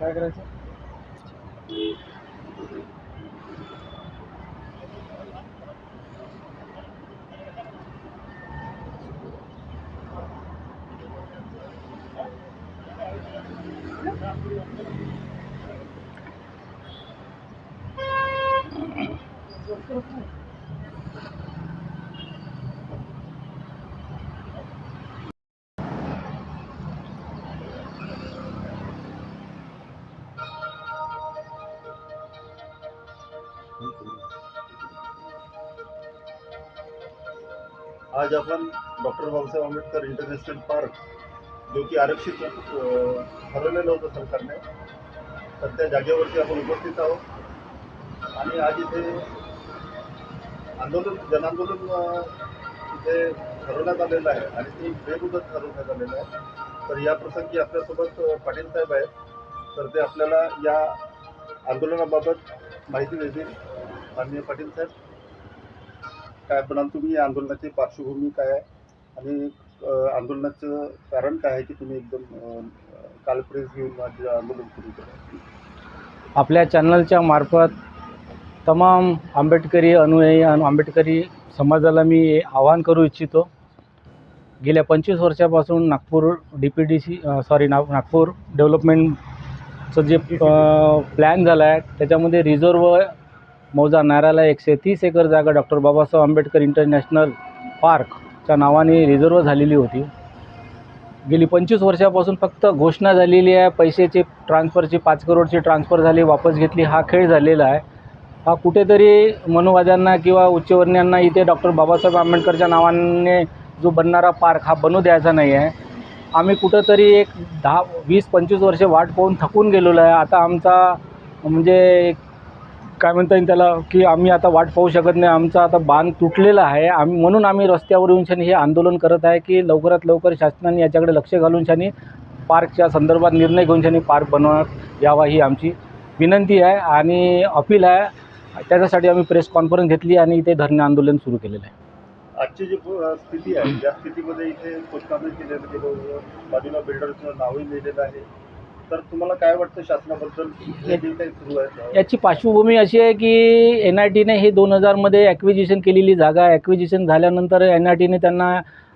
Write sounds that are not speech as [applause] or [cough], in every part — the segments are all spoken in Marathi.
काय करायचं? आज आपण doctor Babasaheb Ambedkar international park जो की आरक्षित ठरवलेलं होतं सरकारने तर त्या जागेवरती आपण उपस्थित आहोत. आणि आज इथे आंदोलन जनआंदोलन इथे ठरवण्यात आलेलं आहे आणि ते बेमुदत ठरवण्यात आलेलं आहे. तर या प्रसंगी आपल्यासोबत पाटील साहेब आहेत. तर ते आपल्याला या आंदोलनाबाबत माहिती देतील. माननीय पाटील साहेब. काय म्हणाल तुम्ही? या आंदोलनाची पार्श्वभूमी काय आहे? आणि आंदोलनाचं कारण काय आहे की तुम्ही एकदम अ, काल प्रेस घेऊन आंदोलन सुरू केलं? आपल्या चॅनलच्या मार्फत तमाम आंबेडकरी अनुयायी आणि आंबेडकरी समाजाला मी आवाहन करू इच्छितो. गेल्या पंचवीस वर्षापासून Nagpur D P D C sorry ना नागपूर डेव्हलपमेंटचं जे प्लॅन झाला आहे त्याच्यामध्ये रिझर्व मौजा नाराला एकशे तीस एकर जागा डॉक्टर बाबासाहेब आंबेडकर इंटरनॅशनल पार्कच्या नावाने रिझर्व झालेली होती. गेली पंचवीस वर्षापासून फक्त घोषणा झालेली आहे पैशाची ट्रान्सफरची पाच करोडची ट्रान्सफर झाली वापस घेतली हा खेळ झालेला आहे. हा कुठेतरी मनोवाद्यांना किंवा उच्चवर्णीयांना इथे डॉक्टर बाबासाहेब आंबेडकरच्या नावाने जो बनणारा पार्क हा बनू द्यायचा नाही आहे. आम्ही कुठंतरी एक दहा वीस पंचवीस वर्षे वाट पाहून थकून गेलेलो आहे. आता आमचा म्हणजे एक काय म्हणता येईल त्याला की आम्ही आता वाट पाहू शकत नाही आमचा आता बांध तुटलेला आहे. आम्ही म्हणून आम्ही रस्त्यावर येऊन शानी हे आंदोलन करत आहे की लवकरात लवकर शासनाने याच्याकडे लक्ष घालून शानी पार्कच्या संदर्भात निर्णय घेऊन शनी पार्क बनवण्यात यावा ही आमची विनंती आहे आणि अपील आहे. त्याच्यासाठी आम्ही प्रेस कॉन्फरन्स घेतली आणि इथे धरणे आंदोलन सुरू केलेलं आहे. आजची जी स्थिती आहे त्या स्थितीमध्ये इथे केलेलं बाजूला बिल्डरचं नावही लिहिलेलं आहे. तर तुम्हाला काय वाटतं शासनाबद्दल? याची पार्श्वभूमी अशी आहे की एन आय टीने हे दोन हजारमध्ये ॲक्विजिशन केलेली जागा ॲक्विजिशन झाल्यानंतर एन आय टीने त्यांना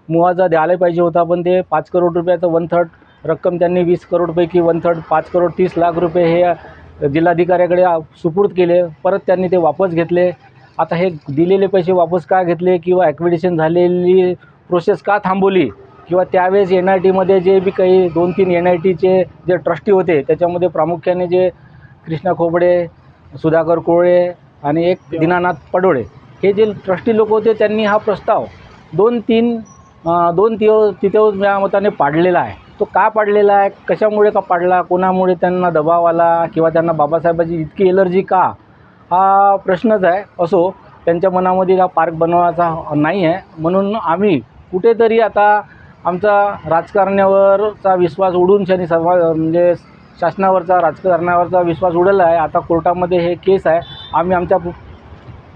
मुआवजा द्यायला पाहिजे होता. पण ते पाच करोड रुपयाचं वन थर्ड रक्कम त्यांनी वीस करोडपैकी वन थर्ड पाच करोड तीस लाख रुपये हे जिल्हाधिकाऱ्याकडे सुपूर्द केले. परत त्यांनी ते वापस घेतले. आता हे दिलेले पैसे वापस का घेतले किंवा ॲक्विडिशन झालेली प्रोसेस का थांबवली? किंवा त्यावेळेस एन आय टीमध्ये जे बी काही दोन तीन एन आय टीचे जे ट्रस्टी होते त्याच्यामध्ये प्रामुख्याने जे कृष्णा खोबडे सुधाकर कोळे आणि एक दीनानाथ पडोळे हे जे ट्रस्टी लोक होते त्यांनी हा प्रस्ताव दोन तीन दोन तिव तिथे या मताने पाडलेला आहे. तो का पाडलेला आहे? कशामुळे का पाडला? कोणामुळे त्यांना दबाव आला? किंवा त्यांना बाबासाहेबाची इतकी एलर्जी का? हा प्रश्नच आहे असो त्यांच्या मनामध्ये हा पार्क बनवायचा नाही आहे म्हणून आम्ही कुठेतरी आता आमचा राजकारण्यावरचा विश्वास उडून शनी समाज म्हणजे शासनावरचा राजकारणावरचा विश्वास उडला आहे. आता कोर्टामध्ये हे केस आहे. आम्ही आमच्या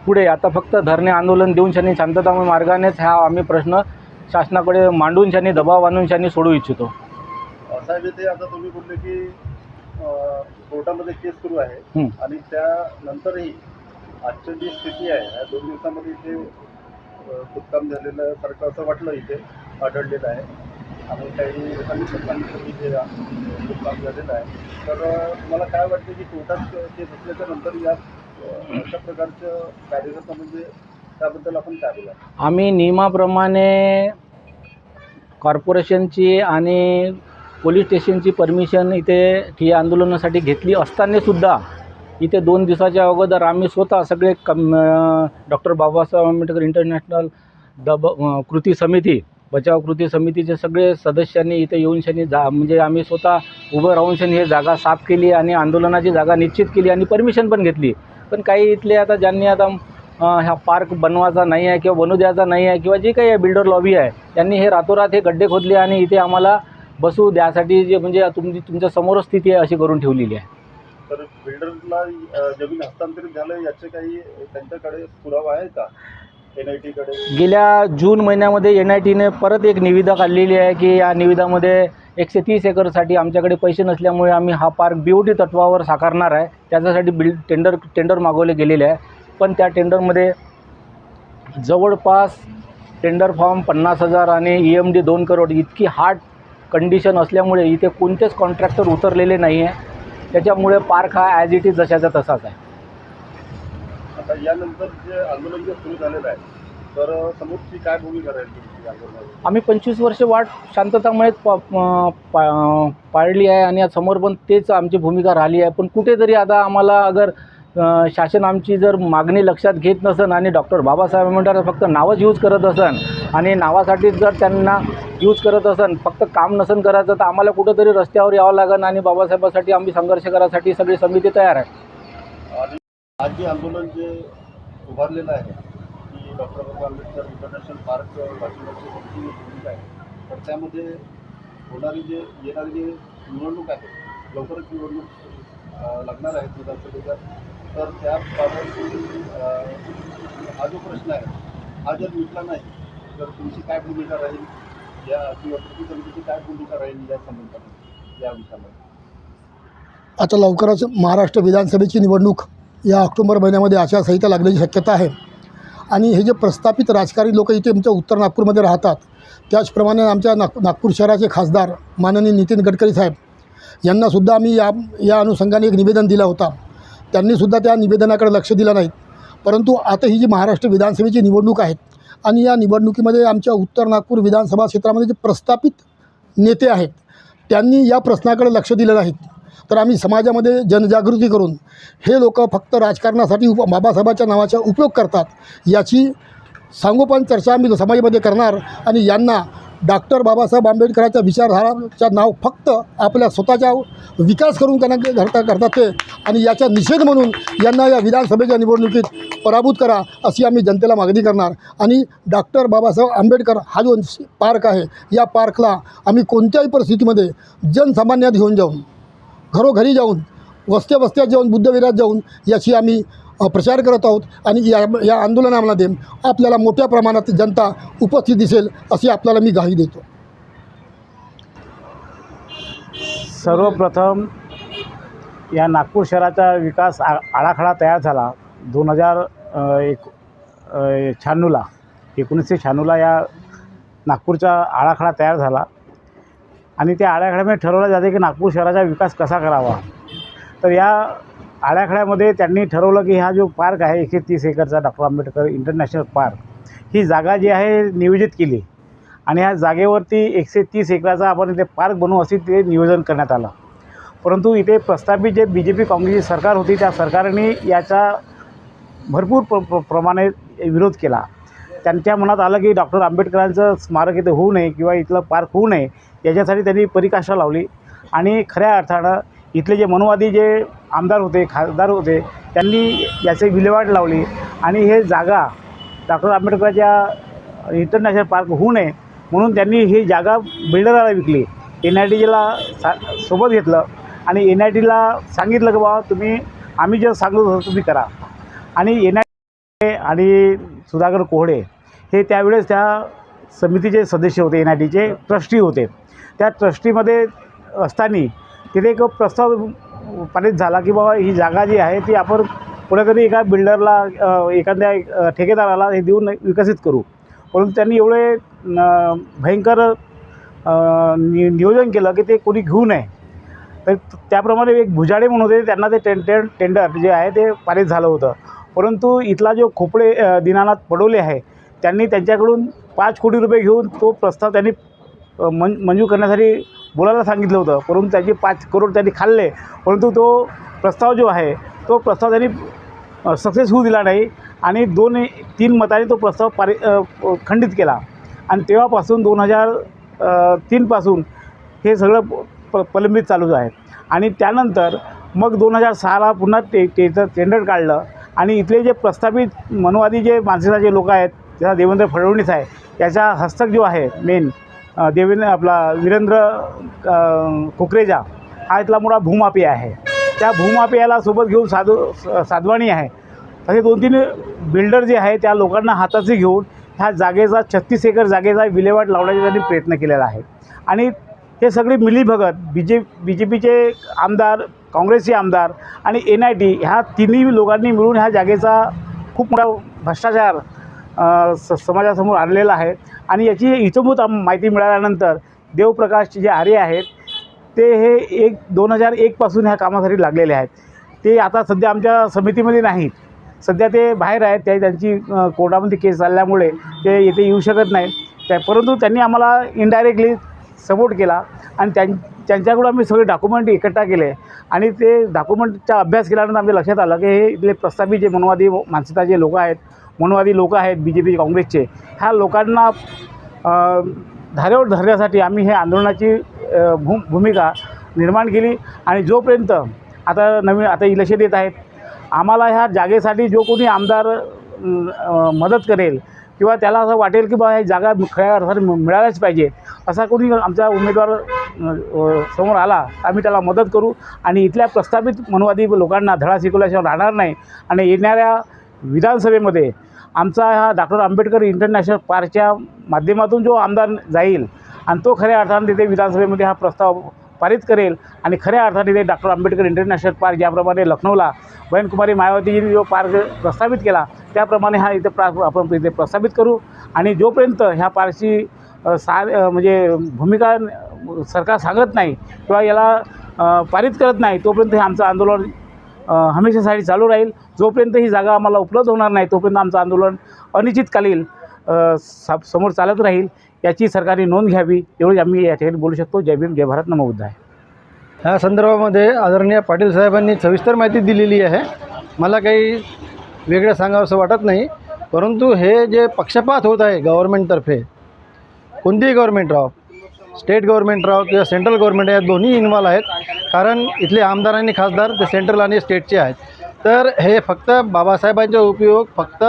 पुढे आता फक्त धरणे आंदोलन देऊन शनी शांततामय मार्गानेच हा आम्ही प्रश्न शासनाकडे मांडून शनी दबाव आणून शनी सोडू इच्छितो. साहेब इथे आता तुम्ही बोलले की कोर्टामध्ये केस सुरू आहे. आणि त्यानंतरही आजची जी स्थिती आहे या दोन दिवसामध्ये इथे खुदकाम झालेलं सारखं असं वाटलं इथे. आढळलेलं आहे. आणि काही लोकांनी पण सांगितलं की झालेलं आहे. तर मला काय वाटतं की कोर्टात ते असल्याच्या नंतर या अशा प्रकारचं कार्यकर्ता म्हणजे त्याबद्दल आपण काय बोला आम्ही नियमाप्रमाणे कॉर्पोरेशनची आणि पोलीस स्टेशनची परमिशन इथे ठिय्या आंदोलनासाठी घेतली असतानासुद्धा इथे दोन दिवसाच्या अगोदर आम्ही स्वतः सगळे कम डॉक्टर बाबासाहेब आंबेडकर इंटरनॅशनल दब कृती समिती बचाव कृती समितीचे सगळे सदस्यांनी इथे येऊन शनी जा म्हणजे आम्ही स्वतः उभं राहून शनी हे जागा साफ केली आणि आंदोलनाची जागा निश्चित केली आणि परमिशन पण घेतली. पण काही इथले आता ज्यांनी आता ह्या हा पार्क बनवायचा नाही आहे किंवा बनू द्यायचा नाही आहे किंवा जे काही बिल्डर लॉबी आहे त्यांनी हे रातोरात हे गड्डे खोदले आणि इथे आम्हाला बसू द्यासाठी जे म्हणजे तुमची तुमच्या समोरच स्थिती आहे अशी करून ठेवलेली आहे. तर बिल्डरला जमीन हस्तांतरित झालं याचे काही त्यांच्याकडे पुरावा आहे का? गेल्या जून महिन्यामध्ये एन आय टीने परत एक निविदा काढलेली आहे की या निविदामध्ये एकशे तीस एकरसाठी आमच्याकडे पैसे नसल्यामुळे आम्ही हा पार्क बी ओ टी तत्वावर साकारणार आहे. त्याच्यासाठी बिल टेंडर टेंडर मागवले गेलेले आहे. पण त्या टेंडरमध्ये जवळपास टेंडर फॉर्म पन्नास हजार आणि ई एम डी दोन करोड इतकी हार्ड कंडिशन असल्यामुळे इथे कोणतेच कॉन्ट्रॅक्टर उतरलेले नाही आहे त्याच्यामुळे पार्क हा ॲज इट इज जशाचा तसाच आहे. आता यानंतर जे आंदोलन जे सुरू झालेलं आहे तर समोरची काय भूमिका राहील तुमची आंदोलनाची आम्ही पंचवीस वर्ष वाट शांततामुळेच पा पाळली आहे आणि आज समोर पण तेच आमची भूमिका राहिली आहे. पण कुठेतरी आता आम्हाला अगर अ, शासन आमची जर मागणी लक्षात घेत नसन आणि डॉक्टर बाबासाहेब आंबेडकर फक्त नावच यूज करत असन आणि नावासाठीच जर त्यांना यूज करत असन फक्त काम नसन करायचं तर आम्हाला कुठंतरी रस्त्यावर यावं लागेल आणि बाबासाहेबासाठी आम्ही संघर्ष करायसाठी सगळी समिती तयार आहे. आणि आज जे आंदोलन जे उभारलेलं आहे की doctor Babasaheb Ambedkar international park वाचवण्याची तुमची भूमिका आहे. तर त्यामध्ये होणारी जे येणारी जी निवडणूक आहे लवकरच निवडणूक लागणार आहे विधानसभेच्या तर त्या बाबत हा जो प्रश्न आहे हा जर मिटला नाही तर तुमची काय भूमिका राहील? या किंवा कृती समितीची काय भूमिका राहील या संदर्भात या विषयामध्ये? आता लवकरच महाराष्ट्र विधानसभेची निवडणूक या ऑक्टोबर महिन्यामध्ये आचारसंहिता लागण्याची शक्यता आहे. आणि हे जे प्रस्थापित राजकारणी लोक इथे आमच्या उत्तर नागपूरमध्ये राहतात त्याचप्रमाणे आमच्या नाग नागपूर शहराचे खासदार माननीय नितीन गडकरी साहेब यांनासुद्धा आम्ही या या अनुषंगाने एक निवेदन दिला होता. त्यांनीसुद्धा त्या निवेदनाकडे लक्ष दिलं नाही. परंतु आता ही जी महाराष्ट्र विधानसभेची निवडणूक आहे आणि या निवडणुकीमध्ये आमच्या उत्तर नागपूर विधानसभा क्षेत्रामध्ये जे प्रस्थापित नेते आहेत त्यांनी या प्रश्नाकडे लक्ष दिलं नाहीत. तर आम्ही समाजामध्ये जनजागृती करून हे लोक फक्त राजकारणासाठी उप बाबासाहेबाच्या नावाचा उपयोग करतात याची सांगोपन चर्चा आम्ही समाजामध्ये करणार आणि यांना डॉक्टर बाबासाहेब आंबेडकरांच्या विचारधाराच्या नाव फक्त आपल्या स्वतःच्या विकास करून त्यांना घडता करतात ते आणि याचा निषेध म्हणून यांना या विधानसभेच्या निवडणुकीत पराभूत करा अशी आम्ही जनतेला मागणी करणार. आणि डॉक्टर बाबासाहेब आंबेडकर हा जो पार्क आहे या पार्कला आम्ही कोणत्याही परिस्थितीमध्ये जनसामान्यात घेऊन जाऊन घरोघरी जाऊन वस्त्या वस्त्यात जाऊन बुद्धविरात जाऊन याची आम्ही प्रचार करत आहोत आणि या या आंदोलनामध्ये आपल्याला मोठ्या प्रमाणात जनता उपस्थित दिसेल अशी आपल्याला मी ग्वाही देतो. सर्वप्रथम या नागपूर शहराचा विकास आ आराखडा तयार झाला. दोन हजार एक शहाण्णवला एकोणीसशे शहाण्णवला या नागपूरचा आराखडा तयार झाला. आणि त्या आराखड्यामध्ये ठरवलं जाते की नागपूर शहराचा विकास कसा करावा. तर या आराखड्यामध्ये त्यांनी ठरवलं की हा जो पार्क आहे एकशे तीस एकरचा डॉक्टर आंबेडकर इंटरनॅशनल पार्क ही जागा जी आहे नियोजित केली. आणि ह्या जागेवरती एकशे तीस एकराचा आपण इथे पार्क बनवू असे ते नियोजन करण्यात आलं. परंतु इथे प्रस्थापित जे बी जे पी काँग्रेसची सरकार होती त्या सरकारने याचा भरपूर प्र प्र प्रमाणे विरोध केला. त्यांच्या मनात आलं की डॉक्टर आंबेडकरांचं स्मारक इथे होऊ नये किंवा इथलं पार्क होऊ नये याच्यासाठी त्यांनी परिकाष्ठा लावली. आणि खऱ्या अर्थानं इथले जे मनवादी जे आमदार होते खासदार होते त्यांनी याची विल्हेवाट लावली. आणि हे जागा डॉक्टर आंबेडकरच्या इंटरनॅशनल पार्क होऊ नये म्हणून त्यांनी ही जागा बिल्डराला विकली. एन आय टी जीला सा सोबत घेतलं. आणि एन आय टीला सांगितलं की बाबा तुम्ही आम्ही जे सांगत होतो तुम्ही करा. आणि एन आय आणि सुधाकर कोहडे हे त्यावेळेस त्या समितीचे सदस्य होते एन आय टीचे ट्रस्टी होते. त्या ट्रस्टीमध्ये असताना तिथे एक प्रस्ताव पारित झाला की बाबा ही जागा जी आहे ती आपण कुठेतरी एका बिल्डरला एखाद्या ठेकेदाराला हे देऊन विकसित करू. परंतु त्यांनी एवढे न, भयंकर नि नियोजन केलं की ते कोणी घेऊ नये. तर त्याप्रमाणे एक भुजाडे म्हणून होते त्यांना ते टें टें टेंडर जे आहे ते पारित झालं होतं. परंतु इथला जो खोपडे दिनानाथ पडवले पडोले आहे त्यांनी त्यांच्याकडून पाच कोटी रुपये घेऊन तो प्रस्ताव त्यांनी मं मंजूर करण्यासाठी बोलायला सांगितलं होतं. परंतु त्याचे पाच करोड त्यांनी खाल्ले. परंतु तो प्रस्ताव जो आहे तो प्रस्ताव त्यांनी सक्सेस होऊ दिला नाही आणि दोन तीन मताने तो प्रस्ताव पारि खंडित केला. आणि तेव्हापासून दोन हजार तीनपासून हे सगळं प प्रलंबित चालूच आहे. आणि त्यानंतर मग दोन हजार सहाला पुन्हा ते टेचं टेंडर काढलं. आणि इथले जे प्रस्थापित मनोवादी जे मानसिकताचे लोक आहेत जसा देवेंद्र फडणवीस आहे याचा हस्तक जो आहे मेन देवेंद्र आपला वीरेंद्र कुकरेजा हा इथला मोठा भूमापी आहे. त्या भूमापियाला सोबत घेऊन साधू स- साधवाणी आहे. असे दोन तीन बिल्डर जे आहे त्या लोकांना हाताचे घेऊन ह्या जागेचा छत्तीस एकर जागेचा विल्हेवाट लावण्याचा त्यांनी प्रयत्न केलेला आहे. आणि हे सगळे मिलीभगत बी जे बी जे पीचे आमदार काँग्रेसचे आमदार आणि एन आय टी ह्या तिन्ही लोकांनी मिळून ह्या जागेचा खूप मोठा भ्रष्टाचार स समाजासमोर आणलेला आहे. आणि याची इथंभूत माहिती मिळाल्यानंतर देवप्रकाशचे जे आर्य आहेत ते हे एक दोन हजार एकपासून ह्या कामासाठी लागलेले आहेत. ते आता सध्या आमच्या समितीमध्ये नाहीत. सध्या ते बाहेर आहेत त्या त्यांची कोर्टामध्ये केस चालल्यामुळे ते येथे येऊ शकत नाही त्या परंतु त्यांनी आम्हाला इनडायरेक्टली सपोर्ट केला आणि त्यां त्यांच्याकडून आम्ही सगळे डॉक्युमेंट इकट्ठा केले. आणि ते डॉक्युमेंटचा अभ्यास केल्यानंतर आमच्या लक्षात आलं की हे इथले प्रस्थापित जे मनवादी मानसिकताचे लोक आहेत मनवादी लोक आहेत बी जे पी काँग्रेसचे ह्या लोकांना धारेवर धरण्यासाठी आम्ही हे आंदोलनाची भू भूमिका निर्माण केली. आणि जोपर्यंत आता नवीन आता इलेक्शन येत आहेत आम्हाला ह्या जागेसाठी जो कोणी आमदार मदत करेल किंवा त्याला असं वाटेल की बा ही जागा खऱ्या अर्थाने मिळायलाच पाहिजे असा कोणी आमचा उमेदवार समोर आला तर आम्ही त्याला मदत करू आणि इथल्या प्रस्थापित मनवादी लोकांना धडा शिकवल्याशिवाय राहणार नाही. आणि येणाऱ्या विधानसभेमध्ये आमचा हा डॉक्टर आंबेडकर इंटरनॅशनल पार्कच्या माध्यमातून जो आमदार जाईल आणि तो खऱ्या अर्थाने तिथे विधानसभेमध्ये हा प्रस्ताव पारित करेल आणि खऱ्या अर्थाने ते डॉक्टर आंबेडकर इंटरनॅशनल पार्क ज्याप्रमाणे लखनौला बहनकुमारी मायावतीजींनी जो पार्क प्रस्तावित केला त्याप्रमाणे हा इथे प्रा आपण इथे प्रस्तावित करू. आणि जोपर्यंत ह्या पार्कची सा म्हणजे भूमिका सरकार सांगत नाही किंवा याला पारित करत नाही तोपर्यंत हे आमचं आंदोलन हमेशासाठी चालू राहील. जोपर्यंत ही जागा आम्हाला उपलब्ध होणार नाही तोपर्यंत आमचं आंदोलन अनिश्चितकालीन सा समोर चालत राहील. याची सरकारने नोंद घ्यावी एवढी आम्ही या ठिकाणी बोलू शकतो. जय भीम जय भारत. नमबुद्ध आहे ह्या संदर्भामध्ये आदरणीय पाटील साहेबांनी सविस्तर माहिती दिलेली आहे. मला काही वेगळं सांगावं असं वाटत नाही. परंतु हे जे पक्षपात होत आहे गव्हर्मेंटतर्फे कोणतीही गव्हर्मेंट राहो स्टेट गव्हर्मेंट राहो किंवा सेंट्रल गव्हर्मेंट या दोन्ही इन्व्हॉल्व आहेत. कारण इथले आमदार आणि खासदार ते सेंट्रल आणि स्टेटचे आहेत. तर हे फक्त बाबासाहेबांचा उपयोग फक्त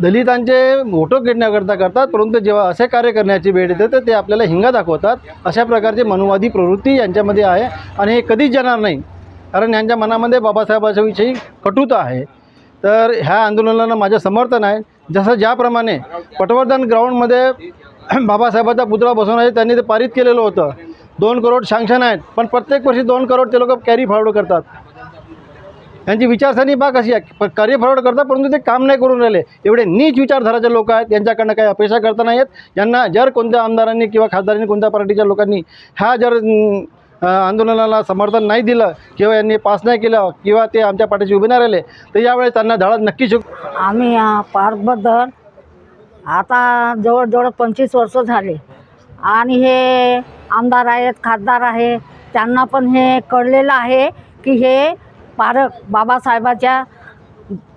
दलितांचे मोठं घेण्याकरता करतात परंतु जेव्हा असे कार्य करण्याची वेळ येते तर ते आपल्याला हिंगा दाखवतात. अशा प्रकारची मनुवादी प्रवृत्ती यांच्यामध्ये आहे आणि हे कधीच जाणार नाही. कारण यांच्या मनामध्ये बाबासाहेबांच्याविषयी कटुता आहे. तर ह्या आंदोलनाला माझं समर्थन आहे. जसं ज्याप्रमाणे पटवर्धन ग्राउंडमध्ये [clears throat] बाबासाहेबांचा पुतळा बसवण्याचे त्यांनी ते पारित केलेलं होतं. दोन करोड सँक्शन आहेत पण प्रत्येक वर्षी दोन करोड ते लोक कॅरी फॉरवर्ड करतात. त्यांची विचारसरणी बा कशी आहे? पण कॅरी फॉरवर्ड करतात परंतु ते काम नाही करून राहिले. एवढे नीच विचारधाराचे लोक आहेत यांच्याकडनं काही अपेक्षा करता नाही आहेत यांना जर कोणत्या आमदारांनी किंवा खासदारांनी कोणत्या पार्टीच्या लोकांनी ह्या जर आंदोलनाला समर्थन नाही दिलं किंवा यांनी पास नाही केलं किंवा ते आमच्या पाठीशी उभे नाही राहिले तर यावेळेस त्यांना धडा नक्की शिक आम्ही या पार्कबद्दल आता जवळजवळ पंचवीस वर्ष झाले. आणि हे आमदार आहेत खासदार आहे त्यांना पण हे कळलेलं आहे की हे पारक बाबासाहेबाच्या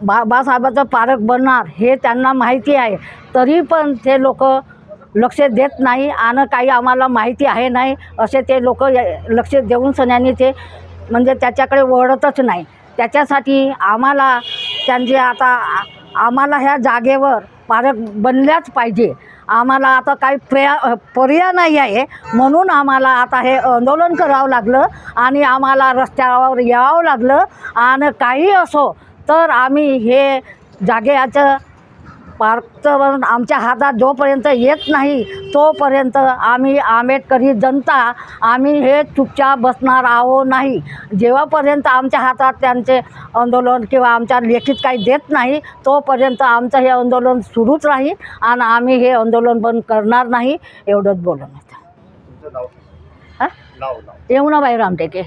बाबासाहेबाचं पारक बनणार हे त्यांना माहिती आहे. तरी पण ते लोक लक्ष देत नाही आणि काही आम्हाला माहिती आहे नाही असे ते लोक लक्ष देऊन सन्यानी ते म्हणजे त्याच्याकडे वळतच नाही. त्याच्यासाठी आम्हाला त्यांचे आता आम्हाला ह्या जागेवर पालक बनल्याच पाहिजे. आम्हाला आता काही प्रया पर्याय नाही आहे. म्हणून आम्हाला आता हे आंदोलन करावं लागलं आणि आम्हाला रस्त्यावर यावं लागलं. आणि काही असो तर आम्ही हे जागेचं पार्कचं आमच्या हातात जोपर्यंत येत नाही तोपर्यंत आम्ही आंबेडकरी जनता आम्ही हे चुपचाप बसणार आहो नाही. जेव्हापर्यंत आमच्या हातात त्यांचे आंदोलन किंवा आमच्या लेखीत काही देत नाही तोपर्यंत आमचं हे आंदोलन सुरूच राहील आणि आम्ही हे आंदोलन बंद करणार नाही एवढंच बोलून हा? नाव नाव. येऊनाबाई रामटेके.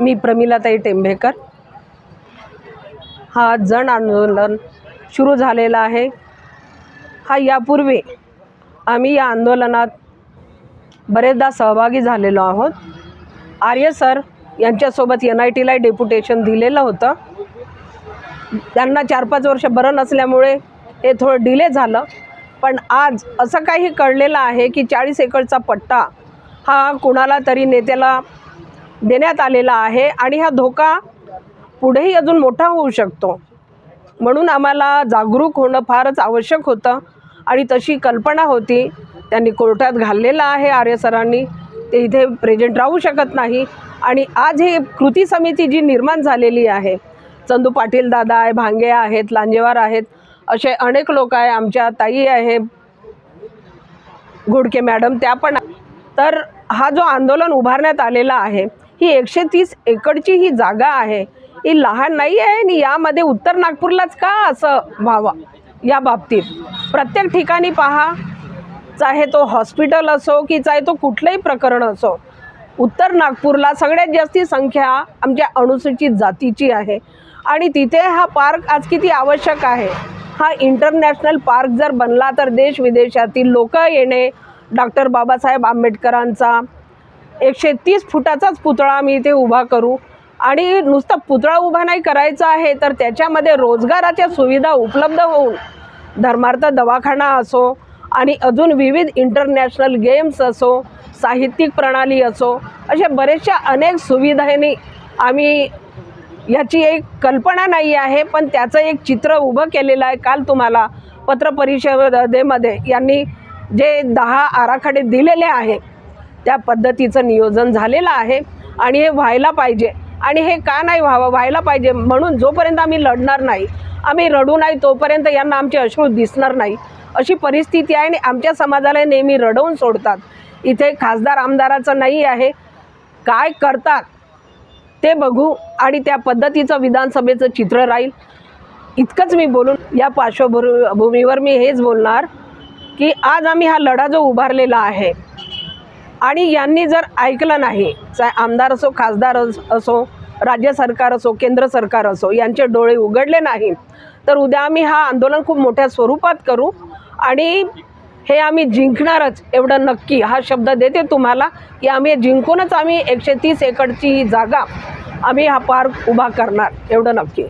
मी प्रमिलाताई टेंभेकर. हा जन आंदोलन सुरू झालेला आहे. हा यापूर्वी आम्ही या आंदोलनात बरेचदा सहभागी झालेलो आहोत. आर्य सर यांच्यासोबत एन आय टीला डेप्युटेशन दिलेलं होतं. त्यांना चार पाच वर्ष बरं नसल्यामुळे हे थोडं डिले झालं. पण आज असं काही कळलेलं आहे की चाळीस एकरचा पट्टा हा कुणाला तरी नेत्याला देण्यात आलेला आहे आणि हा धोका पुढेही अजून मोठा होऊ शकतो. म्हणून आम्हाला जागरूक होणं फारच आवश्यक होतं. आणि तशी कल्पना होती. त्यांनी कोर्टात घाललेलं आहे आर्य सरांनी. ते इथे प्रेझेंट राहू शकत नाही. आणि आज ही कृती समिती जी निर्माण झालेली आहे. चंदू पाटील दादा आहे भांगे आहेत लांजेवार आहेत. असे अनेक लोक आहे आमच्या ताई आहे घोडके मॅडम त्या पण तर हा जो आंदोलन उभारण्यात आलेला आहे ही एकशे तीस एकरची ही जागा आहे. ही लहान नाही आहे आणि यामध्ये उत्तर नागपूरलाच का असं व्हावं? या बाबतीत. प्रत्येक ठिकाणी पहा चाहे तो हॉस्पिटल असो की चाहे तो कुठलंही प्रकरण असो उत्तर नागपूरला सगळ्यात जास्ती संख्या आमच्या अनुसूचित जातीची आहे. आणि तिथे हा पार्क आज किती आवश्यक आहे? हा इंटरनॅशनल पार्क जर बनला तर देश विदेशातील लोक येणे डॉक्टर बाबासाहेब आंबेडकरांचा एकशे तीस फुटाचाच पुतळा आम्ही इथे उभा करू. आणि नुसता पुतळा उभा नाही करायचा आहे तर त्याच्यामध्ये रोजगाराच्या सुविधा उपलब्ध होऊन धर्मार्थ दवाखाना असो आणि अजून विविध इंटरनॅशनल गेम्स असो साहित्यिक प्रणाली असो अशा बऱ्याचशा अनेक सुविधांनी आम्ही याची एक कल्पना नाही आहे पण त्याचं एक चित्र उभं केलेलं आहे. काल तुम्हाला पत्रपरिषदेमध्ये यांनी जे दहा आराखडे दिलेले आहे त्या पद्धतीचं नियोजन झालेलं आहे आणि हे व्हायला पाहिजे. आणि हे का नाही व्हावं व्हायला पाहिजे म्हणून जोपर्यंत आम्ही लढणार नाही आम्ही रडू नाही तोपर्यंत यांना आमचे अश्रू दिसणार नाही. अशी परिस्थिती आहे आणि आमच्या समाजाला नेहमी रडवून सोडतात. इथे खासदार आमदाराचं नाही आहे. काय करतात ते बघू आणि त्या पद्धतीचं विधानसभेचं चित्र राहील. इतकंच मी बोलून या पार्श्वभूमीवर भूमीवर मी हेच बोलणार की आज आम्ही हा लढा जो उभारलेला आहे आणि यांनी जर ऐकलं नाही चाहे आमदार असो खासदार असो राज्य सरकार असो केंद्र सरकार असो यांचे डोळे उघडले नाही तर उद्या आम्ही हा आंदोलन खूप मोठ्या स्वरूपात करू आणि हे आम्ही जिंकणारच एवढं नक्की हा शब्द देते तुम्हाला की आम्ही जिंकूनच आम्ही एकशे तीस एकरची ही जागा आम्ही हा पार्क उभा करणार एवढं नक्की.